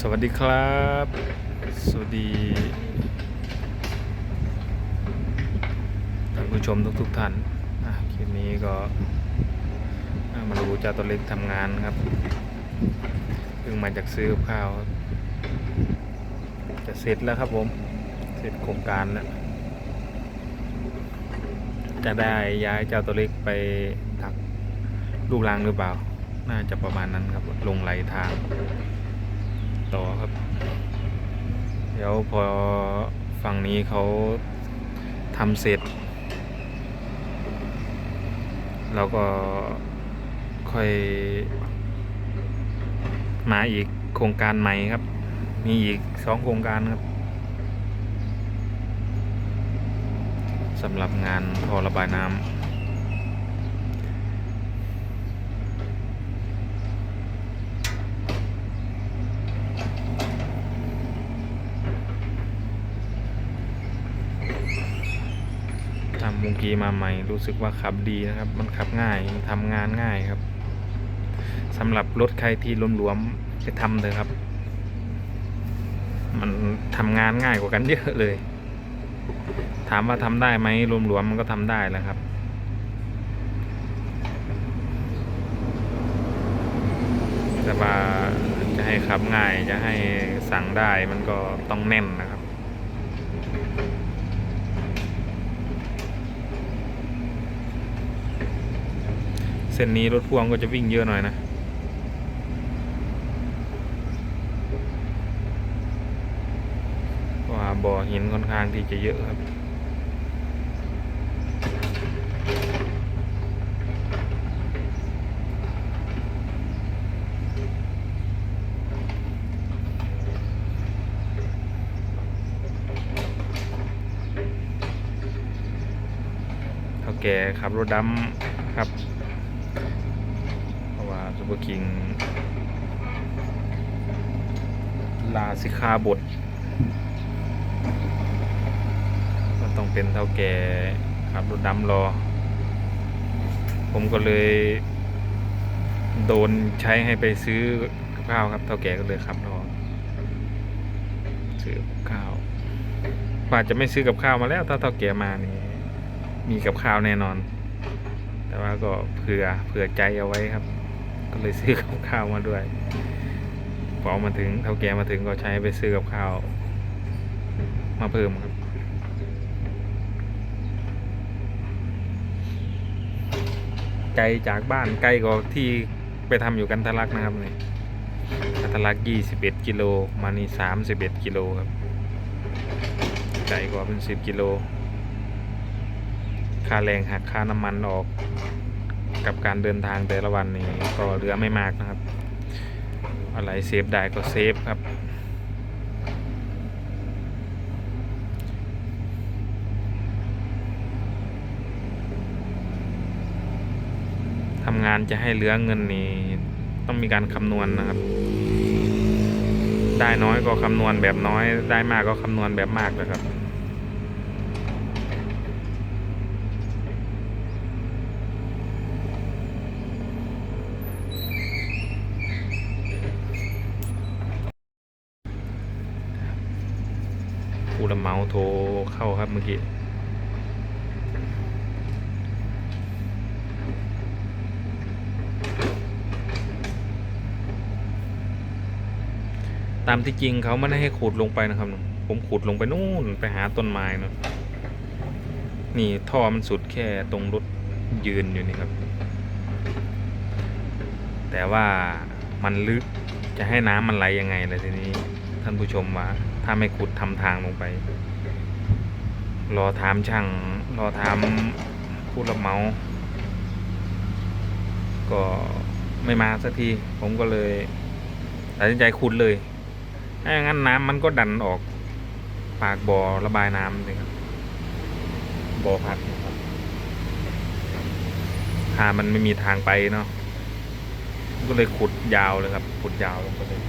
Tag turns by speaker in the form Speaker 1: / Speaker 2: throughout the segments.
Speaker 1: สวัสดีครับ สวัสดีท่านผู้ชมทุกๆท่านคลิปนี้ก็มาดูเจ้าตัวเล็กทำงานครับเพิ่งมาจากซื้อข้าว จะเสร็จแล้วครับผม เสร็จโครงการแล้ว จะได้ย้ายเจ้าตัวเล็กไปถักลูกรังหรือเปล่า น่าจะประมาณนั้นครับ ลงไหลทาง ต่อครับ เดี๋ยวพอฝั่งนี้เขาทำเสร็จเราก็ค่อย มาอีกโครงการใหม่ครับ มีอีกสองโครงการครับสำหรับงานท่อระบายน้ำ บุงกีมาใหม่ รู้สึกว่าขับดีนะครับ มันขับง่ายทำงานง่ายครับสำหรับรถใครที่หลวมๆไปทำเถอะครับ มันทำงานง่ายกว่ากันเยอะเลย ถามว่าทำได้ไหมหลวมๆมันก็ทำได้แล้วครับแต่ว่าจะให้ขับง่ายจะให้สั่งได้มันก็ต้องแน่นนะครับ เส้นนี้รถพ่วงก็จะวิ่งเยอะหน่อยนะ เพราะว่าบ่อหินค่อนข้างที่จะเยอะครับเท่าแก่ขับรถดำครับ ซูเปอร์คิง ลาสิกาบทก็ต้องเป็นเท่าแก่ขับรถดำรอ ผมก็เลย โดนใช้ให้ไปซื้อข้าวครับเท่าแก่ก็เลยขับรอซื้อข้าวว่าจะไม่ซื้อกับข้าวมาแล้ว ถ้าเท่าแก่มานี่มีกับข้าวแน่นอน แต่ว่าก็เผื่อเผื่อใจเอาไว้ครับ ก็เลยซื้อกับข้าวมาด้วยพอมาถึงเท่าแก่มาถึงก็ใช้ไปซื้อกับข้าว มาเพิ่มครับไกลจากบ้านไกลกว่าที่ไปทำอยู่กันทะลักนะครับนี่กันทะลักยี่สิบเอ็ดกิโลมานี่สามสิบเอ็ดกิโลครับไกลกว่าเป็นสิบกิโลค่าแรงหักค่าน้ำมันออก กับการเดินทางแต่ละวันนี้ก็เหลือไม่มากนะครับ อะไรเซฟได้ก็เซฟครับ ทำงานจะให้เหลือเงินนี่ต้องมีการคำนวณนะครับ ได้น้อยก็คำนวณแบบน้อย ได้มากก็คำนวณแบบมากนะครับ ผู้รับเหมาโทรเข้าครับเมื่อกี้ตามที่จริงเขาไม่ได้ให้ขุดลงไปนะครับ ผมขุดลงไปนู่นไปหาต้นไม้นะนี่ท่อมันสุดแค่ตรงรถยืนอยู่นี่ครับ แต่ว่ามันลึกจะให้น้ำมันไหลยังไงเลยทีนี้ ท่านผู้ชมว่า ถ้าไม่ขุดทำทางลงไป รอถามช่าง รอถามผู้รับเหมา ก็ไม่มาสักที ผมก็เลยตัดสินใจขุดเลยถ้าอย่างนั้นน้ำมันก็ดันออก ปากบ่อระบายน้ำเลยครับบ่อพัดนะครับถ้ามันไม่มีทางไปเนาะก็เลยขุดยาวเลยครับ ขุดยาวลงไปเลย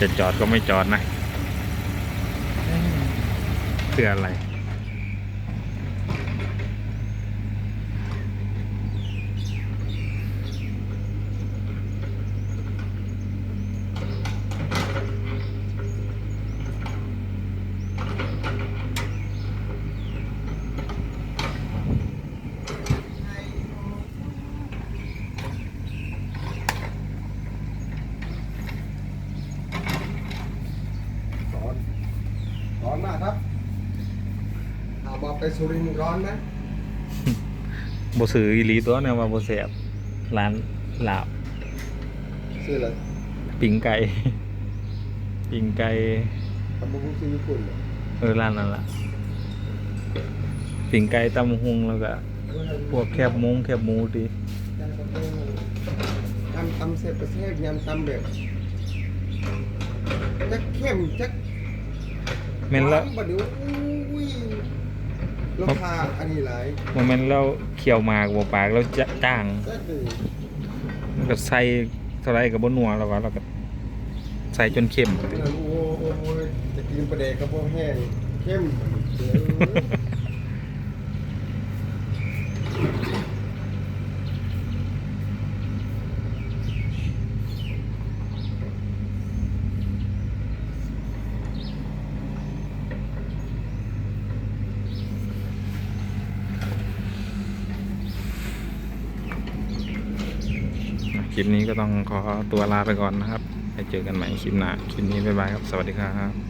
Speaker 1: จะจอดก็ไม่จอดนะเพื่ออะไร
Speaker 2: สุรินทร์ร้อนไหม
Speaker 1: บซื้ออีหลีตัวเนี่ยว่าบเสียบร้านลาบ
Speaker 2: ซื้ออะไร
Speaker 1: ปิงไก่ ปิงไก่
Speaker 2: ตำบลซื้อญี่ปุ่นเหรอ
Speaker 1: เออร้านนั่นละปิงไก่ตำหุงแล้วก็พวกแคบหมุ้งแคบหมูดี
Speaker 2: ทำตำเสร็จประเทศยำตำแบบจักเข้มจัก
Speaker 1: แม่นแล้ว
Speaker 2: หวาบัดเดี๋ย วอุ้ยราคาอันนี้หลาย
Speaker 1: โมเมนต์แล้วเคี่ยวหมากบ่ปากแล้วจะจ้าง
Speaker 2: จักเลย
Speaker 1: แล้วก็ใส่เท่าไรกับบนัวแล้วก็แล้วก็ใส่จนเค็ม
Speaker 2: โอ้โหโอ้โหจะกินปลาแดกกระเพาะแห้งเข้มเดี๋ยว
Speaker 1: ค ลิปนี้ก็ต้องขอตัวลาไปก่อนนะครับไปเจอกันใหม่คลิปหน้า คลิปนี้บ๊ายบายครับ สวัสดีครับ